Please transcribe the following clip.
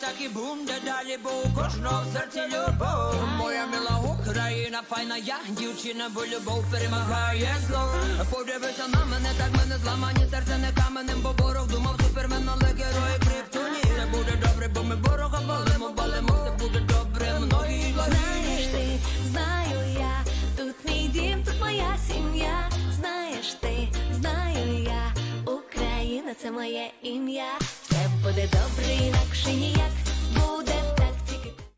так і буде далі, бо у кожного в серці любов. Моя мила Україна, файна я, дівчина, бо любов перемагає зло. Подивися на мене, так мене зламані, серце не каменем, бо ворог думав супермен, але герої криптоні. Все буде добре, бо ми ворога валимо, балимо, все буде добре, многі Знаєш ти, знаю я, тут мій дім, тут сім'я. Знаєш ти, знаю я, Україна це моє ім'я. Все буде добре.